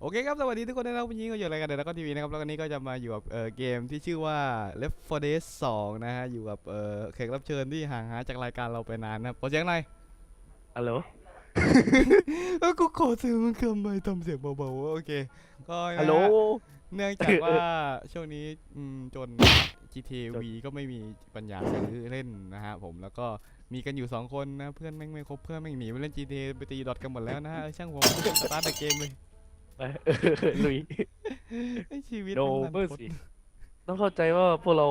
โอเคครับ สวัสดีทุกคนนะครับวันนี้ก็อยู่รายการเดอะแล้วก็ทีวีนะครับ แล้วก็นี้ก็จะมาอยู่กับเอ่อเกมที่ชื่อว่า Left 4 Dead 2 นะฮะ อยู่กับเอ่อแขกรับเชิญที่ห่างหายจากรายการเราไปนานนะครับขอเสียงหน่อยฮัลโหลเออกูขอเสียงมันคำไปทำเสียงเบาๆ โอเค ก็นะฮะฮัลโหล เนื่องจากว่าช่วงนี้อืมจน GTA V ก็ไม่มีปัญญาซื้อเล่นนะฮะผมแล้วก็ มีกันอยู่2คนนะเพื่อนแม่งไม่ครบเพื่อนแม่งหนีไปเล่น GTA ไปตีดอทกันหมดแล้วนะฮะเออช่างหัวมันสตาร์ทแต่เกมเลยไปเออลุยไอ้ชีวิตโนมันเมอรันร์ทดสิต้องเข้าใจว่าพวกเรา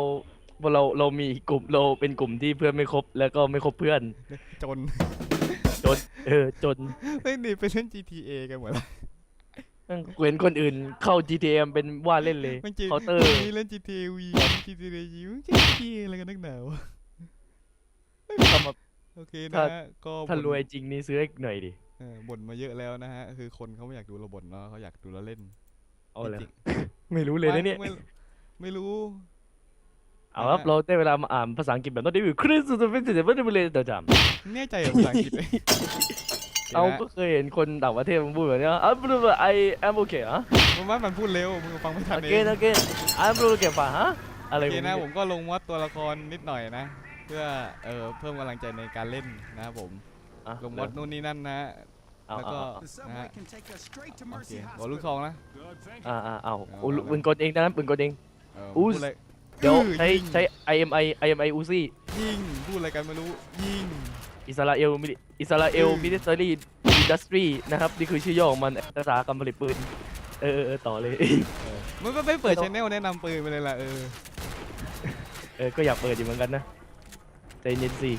พวกเราเรามีกลุ่มเราเป็นกลุ่มที่เพื่อนไม่ครบแล้วก็ไม่ครบเพื่อน จน จน เออจนเฮ้ยหนีไปเล่น GTA กันหมดแล้วนั่งเห็นคนอื่นเข้า GTM เป็นว่าเล่นเลยมันจริงเคาน์เตอร์มีเล่น GTA V GTA U GTA อะไรกันนักหนาวะ ทำมาโอเคถ้านะฮะก็ถ้าบ่นรวยจริงนี่ซื้อให้หน่อยดิ เออบ่นมาเยอะแล้วนะฮะ คือคนเขาไม่อยากดูเราบ่นเนาะเขาอยากดูเราเล่นเอาเลย จริงไม่รู้ๆเลยนะเนี่ย ไม่ไม่รู้ เอาครับ เราได้เวลามาอ่านภาษาอังกฤษแบบนั้นได้วิวคริสต์จะเป็นจะเป็นเลยเดี๋ยวจำแน่ใจเหรอภาษาอังกฤษไหมเราก็เคยเห็นคนต่างประเทศมันพูดแบบนี้อะบลูไอแอมโอเคอะมันว่ามันพูดเร็ว มึงฟังไม่ทันโอเอเคงโอเคไอบลูเก็บป่ะฮะ อะไรโอเคของนะมึงผมก็ลงมอดตัวละครนิดหน่อยนะ เพื่อเอ่อเพิ่มกำลังใจในการเล่นนะครับผมอะลงมอดนู่นนี่นั่นนะเอาแล้วเอาก็เอา The subway can take us straight to โอ Mercy เคบอ Hospital. ลลูกซองนะ Good, thank อ่าอ่าเอาเอาอุเอา ปืนกลเองดังนั้นปืนกลเอง เอออู้พูดอะไร เดี๋ยวอื้อใช้ยิง ใช้ IMI IMI อูซี่ยิงพูดอะไรกันไม่รู้ยิง อิสราเอลมิลิอิสราเอลอื้อมิลิเตอรี่อินดัสทรีนะครับ นี่คือชื่อย่อของมันภาษากรรมผลิตปืน เออเออเออต่อเลยมันก็ไม่เปิดชแนลแนะนำปืนไปเลยล่ะเออเออ ก็อยากเปิดอยู่เหมือนกันนะ ใจเย็นสิ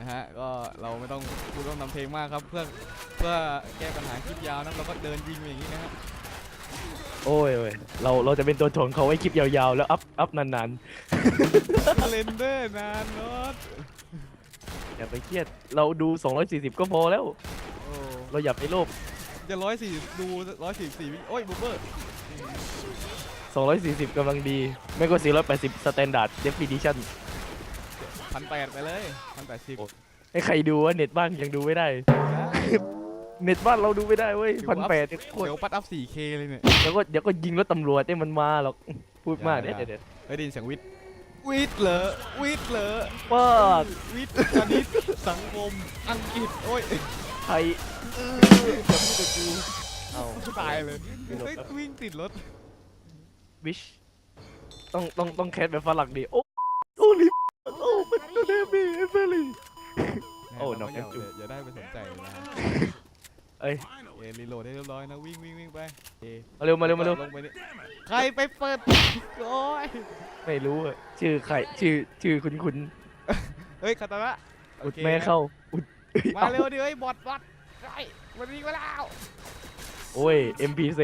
นะฮะก็เราไม่ต้องพูดต้องนำเพลงมากครับ เพื่อเพื่อแก้ปัญหาคลิปยาวนะเราก็เดินยิงไปอย่างนี้นะฮะโอ้ยโอ้ยเราเราจะเป็นตัวถ่วงเขาไว้คลิปยาวๆ แล้วอัพอัพนานเลนเดอร์นานนอตๆ อย่าไปเครียด เราดู 240 ก็พอแล้ว โอ้เราอย่าไปโลภจะร้อยสี่ดูร้อยสี่สี่วิโอ้ยบูเบอร์240กำลังดี ไม่ก็ 480 standard definition พันแปดไปเลยพันแปดสิบโอ้ให้ใครดูว่าเน็ตบ้านยังดูไม่ได้ เน็ตบ้านเราดูไม่ได้เว้ยพันแปดโคตรเดี๋ยวปัดอัพ 4K เลยเนี่ย เดี๋ยวก็เดี๋ยวก็ยิงรถตำรวจเนี่ยมันมาหรอกพูดมากอย่าเดี๋ยวเดี๋ยวเฮ้ยได้ยินเสียงวิทย์วิทย์เหรอวิทย์เหรอป้าดวิทย์คณิตสังคมอังกฤษโอ้ยไทยจะพูดกับกูเอาตายเลยไม่หลบเฮ้ยแล้ววิ่งติดรถวิชต้องต้องต้องแคสแบบฝรั่งดิโอ้โอ้ลิ โอ้เรานอกก็อย่าแอปจุ๊บอย่าได้ไปสนใจนะฮะเอ้ย เอรีโหลดได้เรียบร้อยนะวิ่งวิ่งวิ่งไปเอมาเร็วมาเร็วมาเร็วลงไปนี่ใครไปเปิด โอ้ยไม่รู้อะชื่อใครชื่อชื่อคุณคุณเฮ้ยคาตาระอุดโคแม่นะเข้าอุดมาเร็วดิเฮ้ยบอดบอดไอ้มันวิ่งมาแล้วโอ้ย MP7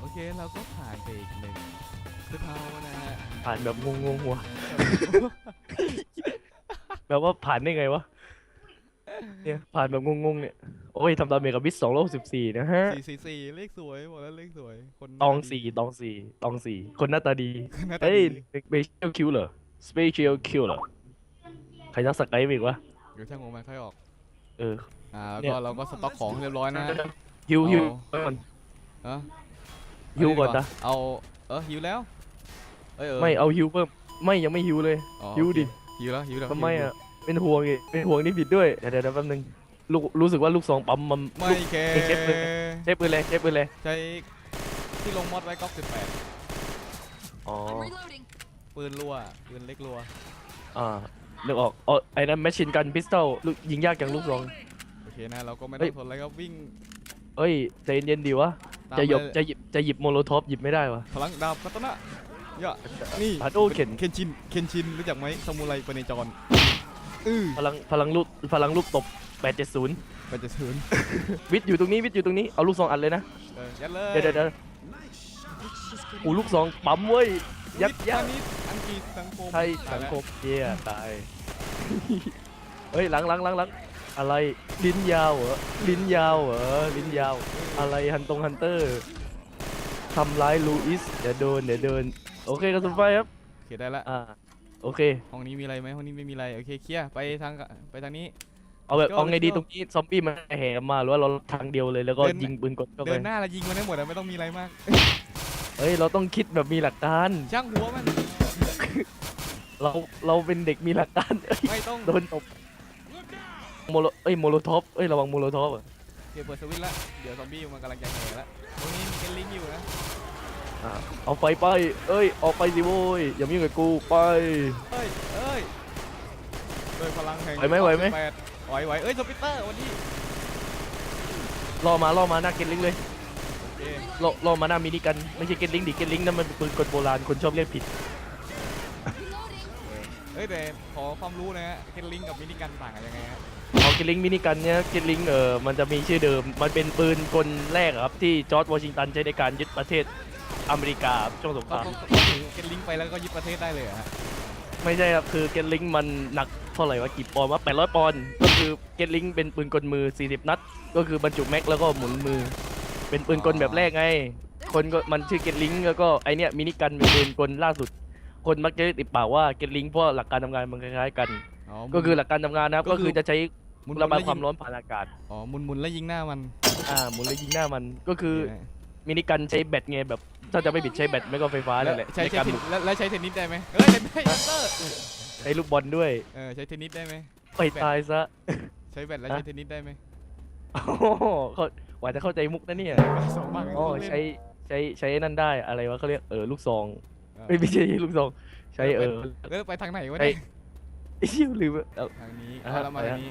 โอเคเราก็ผ่านไปอีกหนึ่งคือเทานะฮะผ่านแบบงงงๆหัวแบบว่าผ่านได้ไงวะ เนี่ยผ่านแบบงงๆเนี่ย โอ้ยทำตามเมกะบิสสองร้อยสิบสี่นะฮะ สี่สี่สี่เลขสวยบอกแล้วเลขสวย คนตองสี่ตองสี่ตองสี่คนหน้าตาดี หน้าตาเฮ้ยดี special killer special killer ใครนักสกายอีกวะ เดี๋ยวช่างงงมันค่อยออก เออ อ่าเนี่ย ก็เราก็สต็อกของเรียบร้อยนะฮะฮิวฮิวเอาก่อนเออฮิวก่อนนะเอา เออฮิวแล้ว เอ้ยเออไม่เอาฮิวเพิ่ม ไม่ยังไม่ฮิวเลย อ๋อฮิวดิโอเคฮิวแล้วฮิวแล้วทำไมฮิวอะ เป็นห่วงอีกเป็นห่วงนี่ผิดด้วยเดี๋ยวเดี๋ยวเดี๋ยวแป๊บนึงลูกรู้สึกว่าลูกสองปั๊มมันไม่ลูก แคร์ไม่เก็บเลยเจ็บปืนเลยเจ็บปืนเลย ใช้ที่ลงมอดไว้ก๊อกสิบแปดอ๋อ I'm reloading. ปืนรัวปืนเล็กรัว อ่านึกออกอ๋อไอ้นั้นแมชชีนกันพิสตอลลูกยิงยากอย่างลูกสอง โอเคนะ เราก็ไม่เฮ้ต้อย งทนอะไรครับวิ่งเอ้ยใจเย็นๆดีวะ ตามจะหยบไปจะหยิบจะหยิบโมโลท็อปหยิบไม่ได้วะพลังดาบกัตนะยะนี่พาโดเข็นเคนชินเคนชินรู้จักไหมซามูไรปเนจร อือพลังพลังลูกพลังลูกตบ870 ไปจะศูนย์วิทย์อยู่ตรงนี้วิทย์อยู่ตรงนี้เอาลูกซองอัดเลยนะ เออยัดเลยเดี๋ยวเดี๋ยวเดี๋ยว Let's just get โอ้ลูกซองปั๊มเว้ย ยัดวิทยัดพาณิชย์อังกฤษสังคมไทยสังคมเยี่ยตาย เฮ้ยหลังหลังหลังหลังอะไรลิ้นยาวเหรอลิ้นยาวเหรอลิ้นยาว อะไรฮันตรงฮันเตอร์ทำร้ายลูอิสเดี๋ยวโดนเดี๋ยวโดนโอเคกระสุนไฟครับ โอเคได้ละ อ่า โอเค ห้องนี้มีอะไรไหมห้องนี้ไม่มีอะไรโอเคเคลียร์ไปทางไปทางนี้ เอาแบบก็เอาไงดีก็ตรงนี้ซอมบี้มันแห่มาหรือว่าเราทางเดียวเลยแล้วก็เดิน ยิงปืนกดเข้าไปเดินหน้าแล้วยิงมันได้หมดอะไม่ต้องมีอะไรมากเอ้ยเราต้องคิดแบบมีหลักการ ช่างหัวมัน เราเราเป็นเด็กมีหลักการเอ้ยไม่ต้องโดนตบโมโลเอ้ยโมโลท็อปเอ้ยระวังโมโลท็อปอะเดี๋ยวเปิดสวิตช์ละเดี๋ยวซอมบี้มันกำลังจะแห่ละตรงนี้มีเกนลิงอยู่นะ อะเอาไฟไป เอ้ย ออกไปสิโว้ย อย่ามายุ่งกับกูไปเอ้ยเอ้ยโดยพลังแห่งไหวไหมไหวไหม98ไหวไหวเอ้ยสปิตเตอร์วันนี้ล่อมาล่อมาหน้าเกตลิงเลยโอเคล่อล่อมาหน้ามินิกัน ไม่ใช่เกตลิงดิเกตลิงนั่นมันเป็นปืนกลโบราณ คนชอบเรียกผิด เอ้ยแต่ขอความรู้นะฮะเกนลิงกับมินิกันต่างกันยังไงฮะเอาเกตลิงมินิกันเนี่ยเกตลิงเออมันจะมีชื่อเดิม มันเป็นปืนกลแรกอะครับที่จอร์จวอชิงตันใช้ในการยึดประเทศ อเมริกาช่วงสงคก็รามก็ก็ถือเกนลิงไปแล้วก็ยึดประเทศได้เลยเหรอฮะไม่ใช่ครับคือเกตลิงมันหนักเท่าไหร่วะกี่ปอนด์วะ800ปอนด์ก็คือเกตลิงเป็นปืนกลมือ 40 นัด ก็คือบรรจุแม็กแล้วก็หมุนมือ เป็นปืนกลแบบแรกไง คนก็มันชื่อเกตลิงแล้วก็ไอเนี้ยมินิกันเป็นปืนกลล่าสุด คนมักจะเรียกติดปากว่าเกตลิงเพราะหลักการทำงานมันคล้ายๆกันอ๋อก็คือหลักการทำงานนะครับก็ก็คืคืออจะใช้หมุนระบายแล้วความงร้อนผ่านอากาศอ๋อหมุนหมุนแล้วยิงหน้ามันอ่าหมุนแล้วยิงหน้ามันก็คือเนี่ยมินิกันใช้แบตไงแบบ ถ้าจะไม่ผิดใช้แบตไม่ก็ไฟฟ้าแล้นั่วนแหละใช้ในใช้การเทหนมุนแล้วแล้วใช้เทนนิสได้ไหมเฮ้ยเทนนิสฮันเตอร์ใช้ลูกบอลด้วยเออใช้เทนนิสได้ไหมไปตายซะใช้แบตแล้วฮะใช้เทนนิสได้ไหมโอ้โหเขากว่าจะเข้าใจมุกนะเนี่ยสองบ้างอ๋อใช้ใช้ใช้นั่นได้อะไรวะเขาเรียกเออลูกซองไม่ไม่ใช่ลูกซอง ใช้เออแล้วไปทางไหนวะใช้เนี่ยไอ้เหี้ยลืมอะเอาทางนี้อ่าเอาแล้วมาไปทางฮะนี้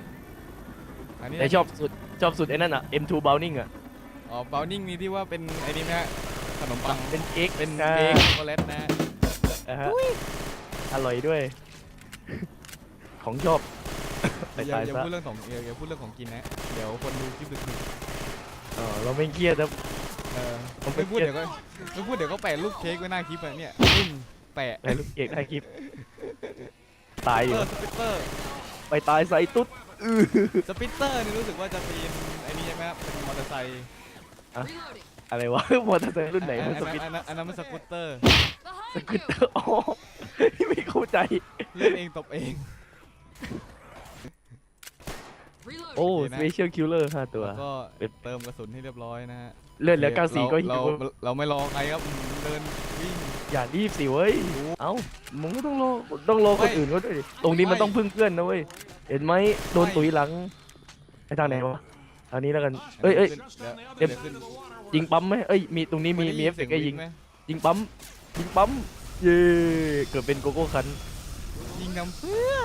ทางนี้แต่ชอบสุดชอบสุดไอ้นั่นอะ M2 Browning อะ อ๋อบาวนิ่งนี่ที่ว่าเป็นไอ้นี่นะฮะ ขนมปังเป็นเค้กเป็นอ่าเค้กช็อกโกแลตนะฮะอ่าฮะอร่อยด้วย ของชอบไปอย่าตายอย่าซะพูดเรื่องของอย่าอย่าพูดเรื่องของกินนะ เดี๋ยวคนดูคลิปดึกอ๋อเราไม่เครียดครับๆเออผมไม่พูดเครียด เดี๋ยวก็ไม่พูดเดี๋ยวก็แปะรูปเค้กไว้หน้าคลิปอะเนี่ยปึ้งแปะไอ้ลูกเค้กให้คลิป ตายเออยู่ อสปิตเตอร์ไปตายใส่ตุ๊ดสปิตเตอร์นี่รู้สึกว่าจะเป็นไอ้นี่ใช่ไหมครับเป็นมอเตอร์ไซค์ อะไรวะมอเตอร์ไซค์รุ่นไหนอัมันนสนั้นปิดอันนั้นอันนั้นมันสกูตเตอร์สกูตเตอร์อ๋อไม่เข้าใจ เล่นเองตบเอง โอ้โอเคนะสเปเชียลคิลเลอร์ห้าตัว แล้วก็เป็นเติมกระสุนให้เรียบร้อยนะฮะเลือดเหลือเก้าสี่ก็หิเราวเราเราไม่รอใครครับอืมเดินวิ่ง อย่ารีบสิเว้ย เอ้ามึงก็ต้องรอต้องรอคนไม่อื่นเขาด้วยดิตรงนี้มันไม่ต้องพึ่งเพื่อนนะเว้ย เห็นไหมโดนไม่ตุ๋ยหลังไอ้ทางไหนวะทางนี้แล้วกันเอ้ยเอ้ย เดี๋ยวเดี๋ยวขึ้น ยิงปั๊มไหมเอ้ยมีตรงนี้มีมีเอฟเฟกต์ยิงยิงปั๊ม ยิงปั๊ม เย่เกิดเป็นโกโก้คันยิงน้ำเพื่อ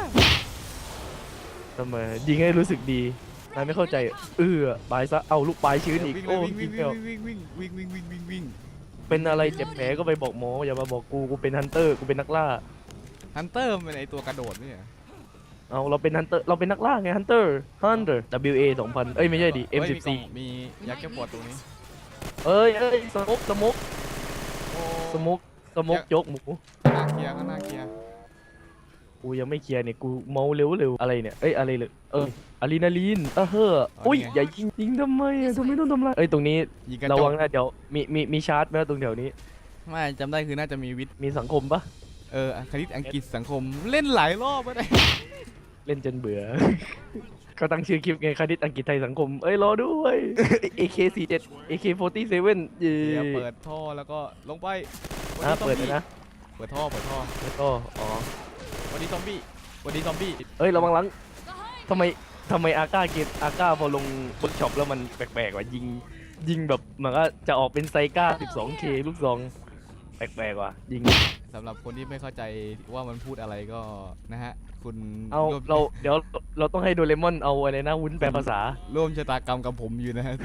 ทำไมยิงให้รู้สึกดีนายไม่เข้าใจ เออบายซะ เอาลูกปลายชื้นอีกโอ้วิ่ยิวิ่งเป้วเป็นอะไรเจ็บแผลก็ไปบอกหมอ อย่ามาบอกกู กูเป็นฮันเตอร์ กูเป็นนักล่า ฮันเตอร์มันเป็นไอตัวกระโดดนี่เอเาเราเป็นฮันเตอร์ เราเป็นนักล่าไงฮันเตอร์ ฮันเตอร์ W A 2000 เอ้ยไม่ใช่ดิ M ฮ้ยมีกล่อง14แก้ปวดตรงนี้ เอ้ยเอ้ยสมุกสมุกโอ้สมุกสมุกยกหมูหน้าเคลียร์ข้างหน้าเคลียร์กูยังไม่เคลียร์เนี่ยกูเมาเร็วเร็วอะไรเนี่ยเอ้ยอะไรเลยเอออะดรีนาลีนเออเฮ้ออุ้ยอย่ายิงยิงทำไมอะทำไมต้องทำไรายเอ้ยตรงนี้ยิงกระระจวักงนะเดี๋ยวมีมีมีชาร์จไหมตรงแถวนี้ ไม่จำได้คือน่าจะมีวิทย์มีสังคมปะเออคณิตอังกฤษสังคมเล่นหลายรอบก็ได้ เล่นจนเบื่อ ก็ตั้งชื่อคลิปไงคณิตอังกฤษไทยสังคม เอ้ย รอด้วย AK47 AK47 เย้เดี๋ยวเปิดท่อแล้วก็ลงไปวันอะนี้ซอมเปิดเลบี้ยนะเปิดท่อเปิดท่อแล้วก็อ๋อ วันนี้ซอมบี้วันนี้ซอมบี้เอ้ยระวังหลังทำไมทำไมอาก้าเกมอาก้าพอลงเวิร์กช็อปแล้วมันแปลกๆว่ะยิง ยิงแบบมันก็จะออกเป็นไซก้า 12K ลูกซอง แปลกๆว่ะยิง สำหรับคนที่ไม่เข้าใจว่ามันพูดอะไรก็นะฮะ คุณเอาร่วมเราเดี๋ยวเราต้องให้โดเรมอนเอาอะไรนะวุ้นแปลภาษา ร่วมชะตากรรมกับผมอยู่นะฮะ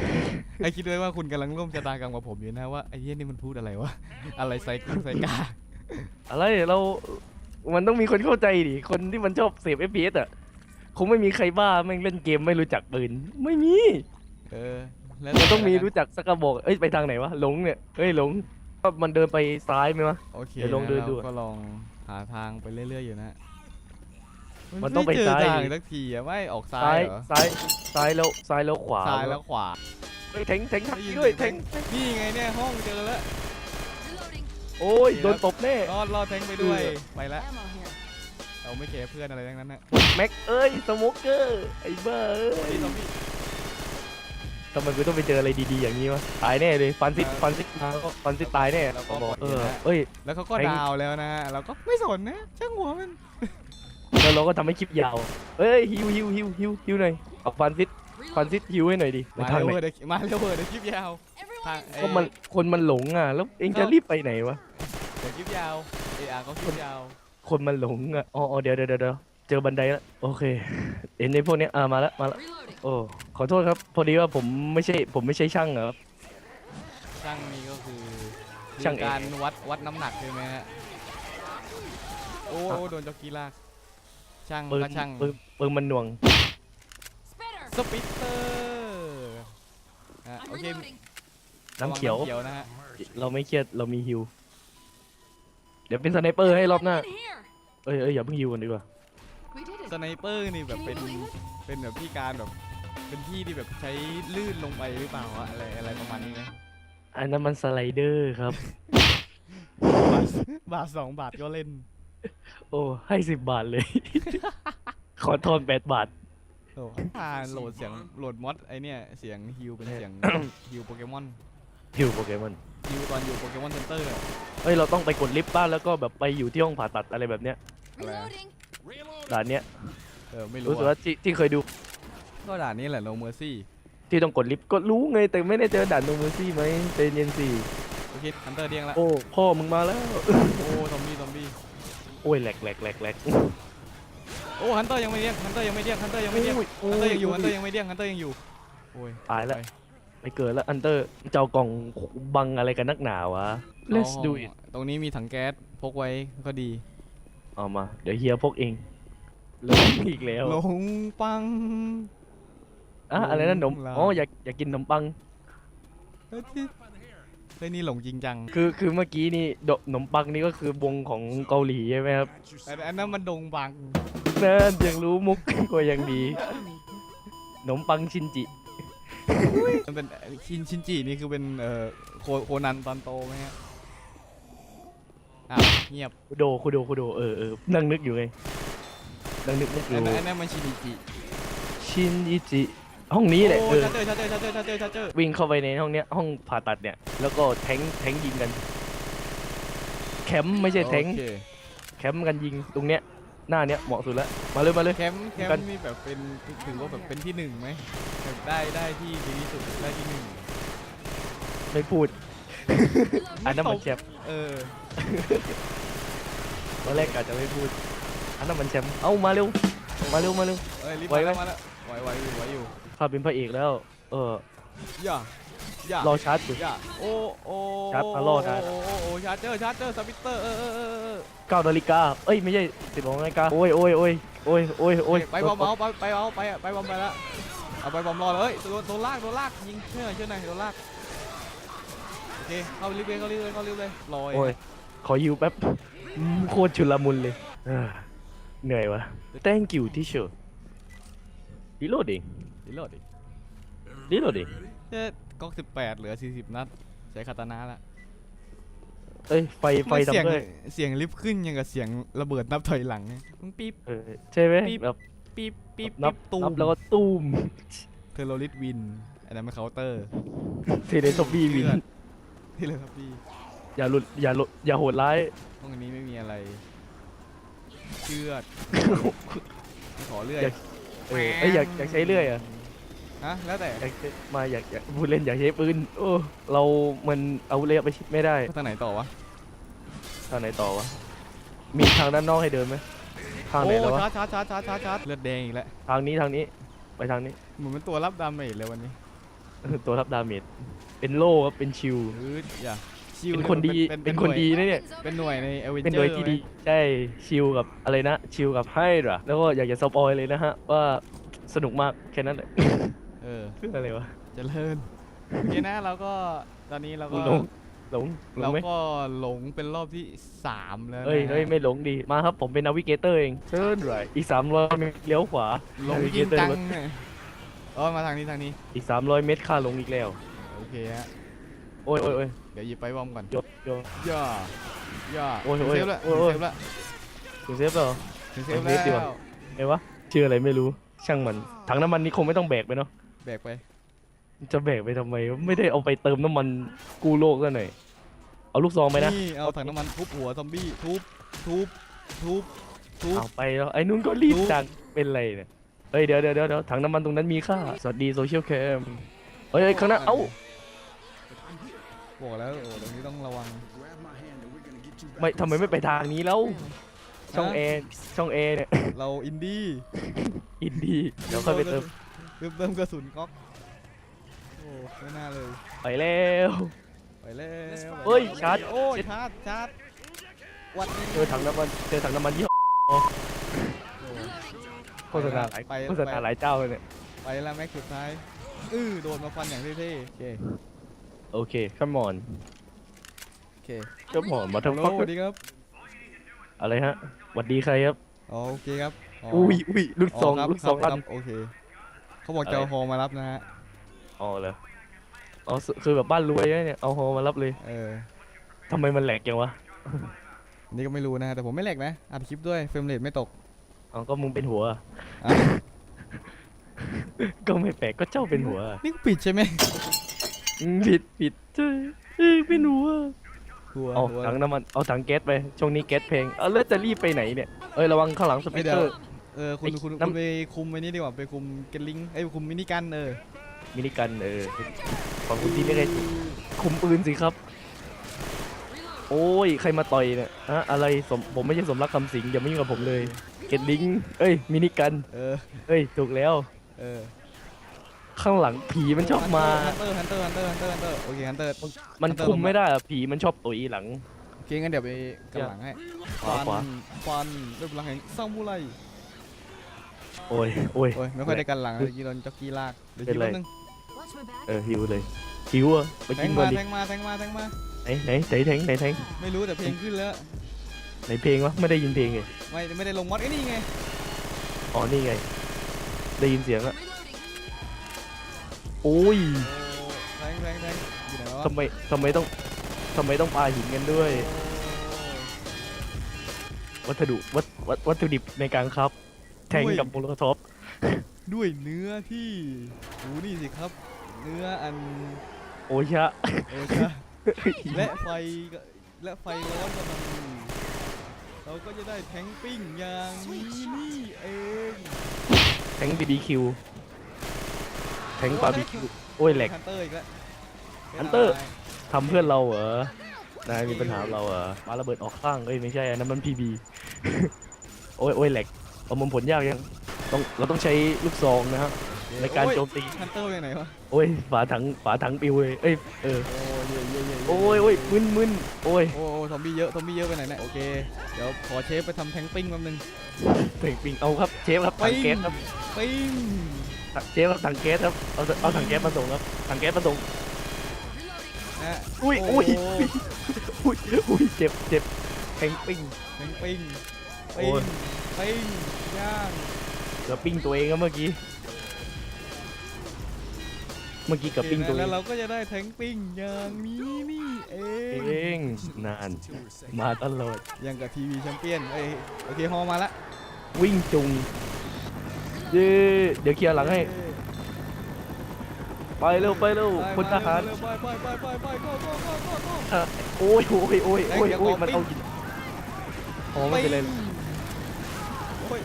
ให้คิดด้วยว่าคุณกำลังร่วมชะตากรรมกับผมอยู่นะว่าไอ้เหี้ยนี่มันพูดอะไรวะ อะไรไซกุ้งไซกาอะไรเรา มันต้องมีคนเข้าใจดิคนที่มันชอบเสพ FPS อะคงไม่มีใครบ้าแม่งเล่นเกมไม่รู้จักปืนไม่มีเออแล้วมันต้องมีแต่ละรู้จักสักกระบอกเอ้ยไปทางไหนวะหลงเนี่ยเฮ้ยหลง ว่ามันเดินไปซ้ายไหมวะ โอเคเดี๋ยวลองเดินดูราก็ลองหาทางไปเรื่อยๆอยู่นะมันต้องไปเจซ้ายทางสักทีอะไม่ออกซ้าซ้ายยเหรอซ้ายซ้ายแล้วซ้ายแล้วขวาซ้ายแล้วขวาเฮ้ยแทงแทงทักได้ยินด้วยเสีแทยงนี่ไงเนี่ยห้องเจอแล้วโอ้ยโดนตบแน่ รอดรอดแทงไปด้วยเออ ไปแล้วเราไม่แคร์เพื่อนอะไรทั้งนั้นนะแม็กเอ้ยสโมกเกอร์ไอ้บ้าเอ้ย ไอ้ซอมบี้ ทำไมกูต้องไปเจออะไรดีๆอย่างนี้วะตายแน่เลยฟันซิเออฟันซิมาก็ฟันซิตายแน่แล้วก็บอกปล่อยเออนะเอ้ย แล้วเขาก็ไอ้ดาวแล้วนะฮะเราก็ไม่สนนะช่างหัวมัน แล้วเราก็ทำให้คลิปยาวเอ้ยฮิวฮิวฮิวฮิวฮิวหน่อยเอาฟันซิฟันซิฮิวให้หน่อยดิมาทางเร็วไหนเว้ยเดี๋ยวมาเร็วเว้ยเดี๋ยวคลิปยาวทางไอ้ก็มันคนมันหลงอะแล้วเองจะรีบไปไหนวะเดี๋ยวคลิปยาวเออาร์เขาคลิปยาวคนมันหลงอะอ๋ออ๋อเดี๋ยวเดี๋ยวเดี๋ยว เดี๋ยวเจอบันไดแล้วโอเคเห็นในพวกเนี้ยอ่ามาแล้วมาแล้วโอ้ขอโทษครับ พอดีว่าผมไม่ใช่ผมไม่ใช่ช่างอะครับ ช่างนี่ก็คือช่างมีการวัดวัดน้ำหนักใช่ไหมฮะโอ้โอ้โดนจ็อกกี้ลากช่างปืนก็ช่างปืนปืนมันหน่วง สปิตเตอร์อะโอเคน้ำเขียว ระงน้ำเขียวนะฮะเราไม่เครียดเรามีฮิว เดี๋ยวเป็นสไนเปอร์ให้รอบหน้า เอ้ยเอ้ยอย่าเพิ่งฮิวกันดีกว่า สไนเปอร์นี่แบบเป็นเป็นแบบพี่การแบบเป็นพี่ที่แบบใช้ลื่นลงไปหรือเปล่าวะอะไรอะไรประมาณนี้ไหมอันนั้นมันสไลเดอร์ครับ บาทบาทสองบาทก็เล่น โอ้ให้สิบบาทเลย ขอทอนแปดบาท โอ้ผ่านโหลดเสียงโหลดมอดไอเนี่ยเสียงฮิวเป็นเสียง ฮิวโปเกมอนฮิวโปเกมอน ฮิวตอนอยู่โปเกมอนเซ็นเตอร์เอ้ย เราต้องไปกดลิฟต์บ้านแล้วก็แบบไปอยู่ที่ห้องผ่าตัดอะไรแบบเนี้ย Reloading. ด่านเนี้ยเออไม่รู้รู้สึกอะว่าที่ที่เคยดูก็ด่านนี้แหละโนเมอร์ซี่ที่ต้องกดลิฟต์ก็รู้ไงแต่ไม่ได้เจอด่านโนเมอร์ซี่ไหมเจนเย็นสี่โอเคฮันเตอร์เดียงละโอ้พ่อมึงมาแล้วโอ้ซอมบี้ซอมบี้โอ้ยแหลกแหลกแหลกแหลกโอ้ฮันเตอร์ยังไม่เดียงฮันเตอร์ยังไม่เดียงฮันเตอร์ยังไม่เดียงโอ้ฮันเตอร์ยังอยู่โฮันเตอร์ยังไม่เดียงฮันเตอร์ยังอยู่โอ้ยตายแล้วไปไปเกิดแล้วอันเตอร์เจ้ากล่องบังอะไรกันนักหนาวะ let's do it ตรงนี้มีถังแก๊สพกไว้ก็ดี เอามา เดี๋ยวเฮียพกเองลงอีกแล้วหลงปังอะอะไรนั่นนมลงลาอ๋ออยากอยากกินขนมปังเฮ้ยที่เฮ้ยนี่หลงจริงจัง คือคือเมื่อกี้นี่ดขนมปังนี่ก็คือวงของเกาหลีใช่ไหมครับอันอันนั้นมันดงบังนั่นยังรู้มุกก็ยังดีขนมปังชินจิมันเป็นชินชินจินี่คือเป็นเอ่อโคโคนันตอนโตไหมฮะ อ้าวเงียบคุโดคุโดคุโดเออเออนั่งนึกอยู่ไงนั่งนึกนึกออัยู่นนั้นอันนั้นมันชินิจิชินอิจิห้องนี้แหละโอ้เออชัดเจอชัดเจอชัดเจอชัดเจอชัดเจอวิ่งเข้าไปในห้องเนี้ยห้องผ่าตัดเนี่ยแล้วก็แทงแทงยิงกันแคมป์ไม่ใช่แทงโอเคแคมป์กันยิงตรงเนี้ยหน้าเนี้ยเหมาะสุดแล้วมาเลยมาเลย แคมป์แคมกัน ป์มีแบบเป็นถือว่าแบบเป็นที่หนึ่งไหมแบบได้ได้ที่ดีที่สุดได้ที่หนึ่งไม่พูด อันนั้นมันแชมป์เออตอนแรกอาจจะไม่พูด อันนั้นมันแชมป์เอ้ามาเร็ว มาเร็วมาเร็ว เอ้ยรีบไหวมาไหม แล้วมาแล้วไหวไหวอยู่ไหวอยู่ข้าเป็นพระเอกแล้ว เออ อย่าอย่ารอชาร์จอยู่ อย่าโอ้โอ้ชาร์จมาล่อได้โอ้โอ้โอ้ชาร์จเจอชาร์จเจอสปิตเตอร์เออเออเออเออเก้านาฬิกาเอ้ยไม่ใช่สิบสองนาฬิกาโอ้ยโอ้ยโอ้ยโอ้ยโอ้ยโอ้ยไปบอมเอาไปไปเอาไปไปบอมไปแล้วเอาไปบอมรอเลยเฮ้ยโดนโดนลากโดนลากยิงเชื่อหน่อยเชื่อหน่อยโดนลากโอ เคเข้าลิฟต์เลยเข้าลิฟต์เลยเข้าลิฟต์เลยลอยโอ้ย ขอยิวแป๊บอืมโคตรชุลมุนเลยเออเหนื่อยวะ thank you teacher reloading รีโหลดดิ reloading เจ๊ก๊อกสิบแปดเหลือสี่สิบนัดใช้คาตานะละเอ้ย ไฟ ไฟทำไมเสียงทำด้วยเสียงลิฟต์ขึ้นยังกับเสียงระเบิดนับถอยหลังมึงปี๊บ เออใช่ไหมปี๊บ แบบปี๊บปี๊บนัปี๊บบตูนัมบแล้วก็ตูมเทอร์โรลิสวินอันนั้นมันเคาน์เตอร์ เทเลทอมบี้วินเลือด ที่เลยครับพี่อย่าหลุดอย่าหลุดอย่าโหดร้าย ห้องนี้ไม่มีอะไรเชือดขอเลื่อยอยาก เออเอ้ยอยากอยากใช้เลื่อยอะฮะแล้วแต่อยากใช้มาอยากอยากพูดเล่นอยากใช้ปืนโอ้เรา มันเอาเรือไปชิดไม่ได้ทางไหนต่อวะทางไหนต่อวะมีทางด้านนอกให้เดินไหมทางไหนโอ้แล้ววะชาร์จชาร์จชาร์จชาร์จชาร์จชาร์จเลือดแดงอีกแล้วทางนี้ทางนี้ไปทางนี้ เหมือนเป็นตัวรับดาเมจเลยวันนี้ ตัวรับดาเมจ เป็นโล่ครับเป็นชิลอืออย่าชิวเป็นคนดีเป็เป็นคนดีนะเนี่ย เป็นหน่วยในเอเวนเจอร์เป็นหน่วยที่ดีใช่ชิลกับอะไรนะ ชิลกับไฮดราแล้วก็อยากจะสปอยเลยนะฮะ ว่าสนุกมากแค่นั้นแหละเออเพื่ออะไรวะเจริญโอเคนะเราก็ตอนนี้เราก็หลงหลงหลเรางไหมก็หลงเป็นรอบที่สามแล้วนะเฮ้ยเฮ้ยไม่หลงดีมาครับผมเป็นนาวิเกเตอร์เองเชิญไรอีก300เมตรเลี้ยวขวาหลงจริงจังเนี่ยเออมาทางนี้ทางนี้อีก300เมตรค่าลงอีกแล้วโอเคฮะโอ้ยโอ้ยโอ้ยเดี๋ยวหยิบไปบอมก่อนโยนโยนย่าย่าโอ้ยถึงโอ้ยเซฟแล้วโอ้ยถึงเซฟแล้วถึงเซฟแล้วเหรอถึงเซเอาฟเวฟดีกแล้ว่าวไอ้วะชื่ออะไรไม่รู้ช่างมันถังน้ำมันนี้คงไม่ต้องแบกไปเนาะแบกไปจะแบกไปทำไมไม่ได้เอาไปเติมน้ำมันกู้โลกซะหน่อยเอาลูกซองไปนะนี่เอาถังน้ำมันทุบหัวซอมบี้ทุบทุบทุบทุบ เอาไปแล้วไอ้นุ่นก็รีบรู้ จังเป็นไรเนี่ยเฮ้ยเดี๋ยวเดี๋ยวเดี๋ยวเดี๋ยวถังน้ำมันตรงนั้นมีค่าสวัสดีโซเชียลแคมเฮ้ยเฮ้ยข้างหน้าเอ้า บอกแล้วโอ้ตรงนี้ต้องระวัง Grab my hand and we're gonna get you back. ไม่ทำไมไม่ไปทางนี้แล้ว ช่องฮะเอช่องเอเนี่ย เราอินดี้อินดี้เดี๋ยวค่อยไปเติมเติมเติมกระสุนก๊อกโอ้ไม่น่าเลย ไปแล้วไปแล้วเฮ้ยชาร์จโอ้ยชาร์จชาร์จวัดนี้เจอถังน้ำมันเจอถังน้ำมันยี่ห้อโอ้โฆษณาหลายไปโฆษณาหลายเจ้าเลยเนี่ยไปแล้วแม็กสุดท้ายอื้อโดนมาฟันอย่างเท่ๆโอเค โอเค come on โอเค come on มาฮัลทำโหลฟักสวัสดีครับอะไรฮะหวัดดีใครครับ อ๋อโอเคครับอุ้ยอุ้ยลูกซองครับลูกซองครัลั่บนโอเคเขาบอกจะเอาฮอมารับนะฮะอ๋อเหรออ๋อคือแบบบ้านรวยเนี่ย เอาฮอมารับเลยเออทำไมมันแหลกจังวะนี่ก็ไม่รู้นะฮะแต่ผมไม่แหลกนะอัดคลิปด้วยเฟรมเรทไม่ตกอ๋อก็มึงเป็นหัว อะ ก็ไม่แปลกก็เจ้าเป็นหัว นี่กูปิดใช่ไหม อืมผิดผิดใช่เอ้ยเป็นหัวหัวเอาหัวถังน้ำมันเอาถังแก๊สไปช่วงนี้แก๊สเพลงเอาแล้วจะรีบไปไหนเนี่ยเอ้ยระวังข้างหลังสไม่เปกเดี๋เตยวอร์ เออคุณไอ้คุณน้ำคุณไปคุมไอ้นี่ดีกว่าไปคุมเกลลิงไอ้ยคุมมินิกันเออมินิกันเออของคุณที่ไม่ได้คุมปืนสิครับ โอ้ยใครมาต่อยเนี่ยฮะอะไรสมผมไม่ใช่สมรักคำสิงอย่ามายุ่งกับผมเลย เก็ตลิงเอ้ยมินิกันเออเอ้ยถูกแล้ว เออ ข้างหลังผีมันชอบมา ฮันเตอร์ฮันเตอร์ฮันเตอร์ฮันเตอร์ฮันเตอร์โอเคฮันเตอร์มันมันเติมคุมลงมาไม่ได้อะผีมันชอบตุ๋ยหลัง โอเคงั้นเดี๋ยวไปกันหลังให้ขวาขวา ฟันฟันด้วยพลังแห่งซามูไรโอ้ยโอ้ย โอ้ยไม่ค่อยได้กันหลังเลยยีโดนจ็อกกี้ลากเดี๋ยวเป็นคิดไร แป๊บนึง Watch my back. เออหิวเลยหิวอะไปแทกิงนก่อมานดิแทงมาแทงมาแทงมาไหนไหนไหนแทงไหนแทงไม่รู้แต่เพลงขึ้นแล้วไหนเพลงวะไม่ได้ยินเพลงเลยไม่ไม่ได้ลงมอดไอ้ยนี่ไงอ๋อนี่ไง ได้ยินเสียงละ โอ้ยโอ้แทงแทงแทงอยู่ไหนวะทำไมทำไมต้องทำไมต้องปาหินกันด้วย วัสดุวัตวัตวัตถุดิบในการครับ แทงกับโมโลท็อปด้วยเนื้อที่ดูนี่สิครับ เนื้ออันโอ้ยชะโอ้ใช่และไฟก็และไฟร้อนกำลังอยู่เราก็จะได้แทงปิ้งอย่างนี้นี่เอง แทงบีดีคิว แทงบาร์บีคิวโอ้ยแหลก ฮันเตอร์อีกแล้ว Hunter ทำเพื่อนเราเหรอ นายมีปัญหากับเราเหรอปาระเบิดออกข้าง เอ้ยไม่ใช่อันนั้นมันพีบี โอ้ยโอ้ยแหลกประมวลผลยากยัง ต้องเราต้องใช้ลูกซองนะฮะในการโจมตี ฮันเตอร์ยังไหนวะ โอ้ยฝาถังฝาถังปิวเลย เอ้ยเออ โอ้ยเย่เย่เย่โอ้ยโอ้ยมึนมึนโอ้ยโอ้โอ้ซอมบี้เยอะ ซอมบี้เยอะไปไหนเนี่ย โอเค เดี๋ยวขอเชฟไปทำแทงปิ้งแป๊บนึงเต่งปิงเอาครับเชฟครับถังแก๊สครับ ปิ้ง เชฟครับถังแก๊สครับเอาเอาถังแก๊สมาส่งครับถังแก๊สมาส่งนะอุ้ยโอุ้ยอุ้ยอุ้ยเจ็บเจ็บแทงปิ้งแทงปิ้งโอ้ปิ้งย ปิ้งย่างเกือบปิ้งตัวเองครับเมื่อกี้ เมื่อกี้เกับปิ้งตัวเอแล้วงเราก็จะได้แทงปิ้งอย่างนี้นี่เองเองนาน มาตลอด อย่างกับทีวีแชมเปี้ยนเอ้ยโอเคฮอมาละวิ่งจุง เย้เดี๋ยวเคลียร์หลังให้ ไปเร็วไปเร็วไปพลทหารเร็วๆไปไปไปไปไปโก้โก้โก้โก้โก้อะโอ้ยโอ้ยโอ้ยโอ้ยเดี๋ยวโอ้ยขอมันปิ้งเอาหินอ๋อไม่เป็นไรโอ้ย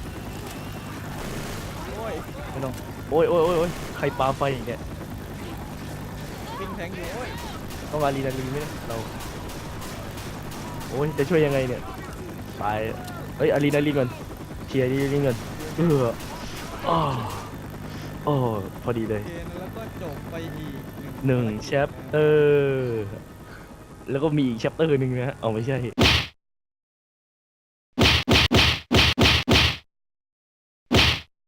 โอ้ยไม่ต้องโอ้ยโอ้ยโอ้ยโอ้ยใครปาไฟอย่างเงี้ยปิ้งแทงอยู่โอ้ยต้องอารีนาลีไหมเนี่ยเราโอ้ยจะช่วยยังไงเนี่ยตายเฮ้ยอารีนาลีก่อนเคลียร์อารีนาลีก่อนเออ อ้าวโอ้พอดีเลยโอเคแล้วก็จบไปอีกหนึ่งแชปเตอร์ แล้วก็มีอีกแชปเตอร์หนึ่งนะ เอาไม่ใช่